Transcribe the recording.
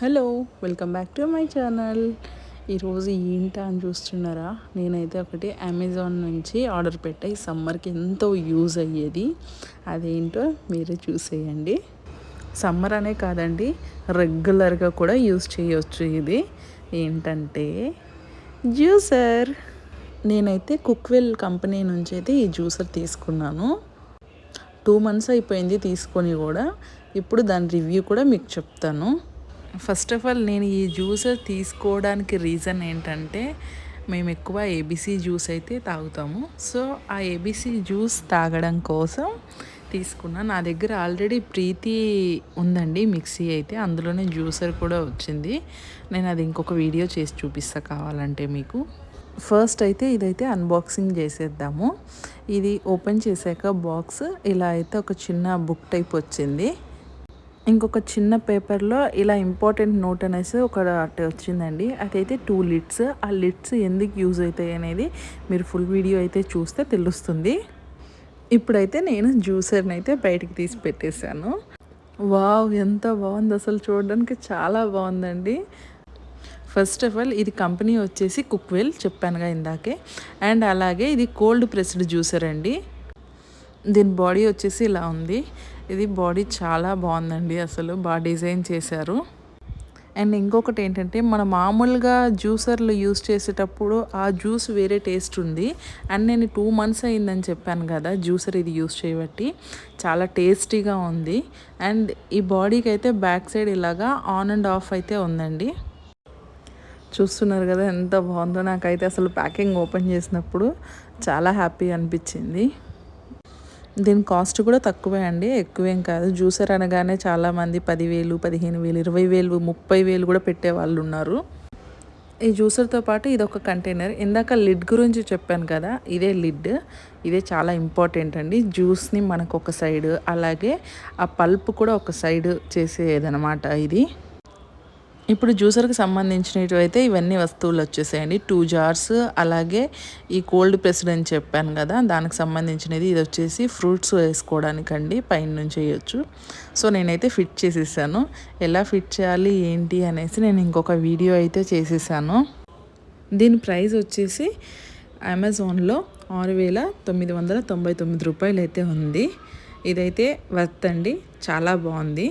Hello welcome back to my channel. ఈరోజు ఏంటా అని చూస్తున్నారా? నేనైతే ఒకటి అమెజాన్ నుంచి ఆర్డర్ పెట్టా. ఈ సమ్మర్కి ఎంతో యూజ్ అయ్యేది. అదేంటో మీరే చూసేయండి. సమ్మర్ అనే కాదండి రెగ్యులర్గా కూడా యూజ్ చేయవచ్చు ఇది. ఏంటంటే జ్యూసర్. నేనైతే కుక్వెల్ కంపెనీ నుంచి అయితే ఈ జ్యూసర్ తీసుకున్నాను. టూ మంత్స్ అయిపోయింది తీసుకొని కూడా. ఇప్పుడు దాని రివ్యూ కూడా మీకు చెప్తాను. ఫస్ట్ ఆఫ్ ఆల్ నేను ఈ జ్యూస్ తీసుకోవడానికి రీజన్ ఏంటంటే మేము ఎక్కువ ఏబీసీ జ్యూస్ అయితే తాగుతాము. సో ఆ ఏబీసీ జ్యూస్ తాగడం కోసం తీసుకున్నా. నా దగ్గర ఆల్రెడీ ప్రీతి ఉందండి మిక్సీ అయితే. అందులోనే జ్యూసర్ కూడా వచ్చింది. నేను అది ఇంకొక వీడియో చేసి చూపిస్తా కావాలంటే మీకు. ఫస్ట్ అయితే ఇదైతే అన్బాక్సింగ్ చేసేద్దాము. ఇది ఓపెన్ చేశాక బాక్స్ ఇలా అయితే ఒక చిన్న బుక్ టైప్ వచ్చింది. ఇంకొక చిన్న పేపర్లో ఇలా ఇంపార్టెంట్ నోట్ అనేసి ఒక వచ్చిందండి. అదైతే టూ లిడ్స్. ఆ లిడ్స్ ఎందుకు యూజ్ అవుతాయి అనేది మీరు ఫుల్ వీడియో అయితే చూస్తే తెలుస్తుంది. ఇప్పుడైతే నేను జ్యూసర్ని అయితే బయటికి తీసి పెట్టేశాను. వావ్ ఎంత బాగుంది అసలు చూడడానికి. చాలా బాగుందండి. ఫస్ట్ ఆఫ్ ఆల్ ఇది కంపెనీ వచ్చేసి కుక్వెల్ చెప్పానుగా ఇందాకే. అండ్ అలాగే ఇది కోల్డ్ ప్రెస్డ్ జ్యూసర్ అండి. దీని బాడీ వచ్చేసి ఇలా ఉంది. ఇది బాడీ చాలా బాగుందండి అసలు. బాగా డిజైన్ చేశారు. అండ్ ఇంకొకటి ఏంటంటే మన మామూలుగా జ్యూసర్లు యూస్ చేసేటప్పుడు ఆ జ్యూస్ వేరే టేస్ట్ ఉంది. అండ్ నేను టూ మంత్స్ అయిందని చెప్పాను కదా జ్యూసర్ ఇది యూస్ చేయబట్టి. చాలా టేస్టీగా ఉంది. అండ్ ఈ బాడీకి అయితే బ్యాక్ సైడ్ ఇలాగా ఆన్ అండ్ ఆఫ్ అయితే ఉందండి. చూస్తున్నారు కదా ఎంత బాగుందో. నాకైతే అసలు ప్యాకింగ్ ఓపెన్ చేసినప్పుడు చాలా హ్యాపీ అనిపించింది. దీని కాస్ట్ కూడా తక్కువే అండి ఎక్కువేం కాదు. జ్యూసర్ అనగానే చాలామంది పదివేలు పదిహేను వేలు ఇరవై వేలు ముప్పై వేలు కూడా పెట్టే వాళ్ళు ఉన్నారు. ఈ జ్యూసర్తో పాటు ఇది ఒక కంటైనర్. ఇందాక లిడ్ గురించి చెప్పాను కదా ఇదే లిడ్. ఇదే చాలా ఇంపార్టెంట్ అండి. జ్యూస్ని మనకు ఒక సైడ్ అలాగే ఆ పల్ప్ కూడా ఒక సైడ్ చేసేదనమాట ఇది. ఇప్పుడు జ్యూసర్కి సంబంధించినవి అయితే ఇవన్నీ వస్తువులు వచ్చేసాయండి. టూ జార్స్ అలాగే ఈ కోల్డ్ ప్రెస్డ్ అని చెప్పాను కదా దానికి సంబంధించినది. ఇది వచ్చేసి ఫ్రూట్స్ వేసుకోవడానికండి పైన నుంచి వేయచ్చు. సో నేనైతే ఫిట్ చేసేసాను. ఎలా ఫిట్ చేయాలి ఏంటి అనేసి నేను ఇంకొక వీడియో అయితే చేసేసాను. దీని ప్రైస్ వచ్చేసి అమెజాన్లో ఆరు వేల తొమ్మిది వందల తొంభై తొమ్మిది రూపాయలు అయితే ఉంది. ఇదైతే వర్త్ అండి. చాలా బాగుంది.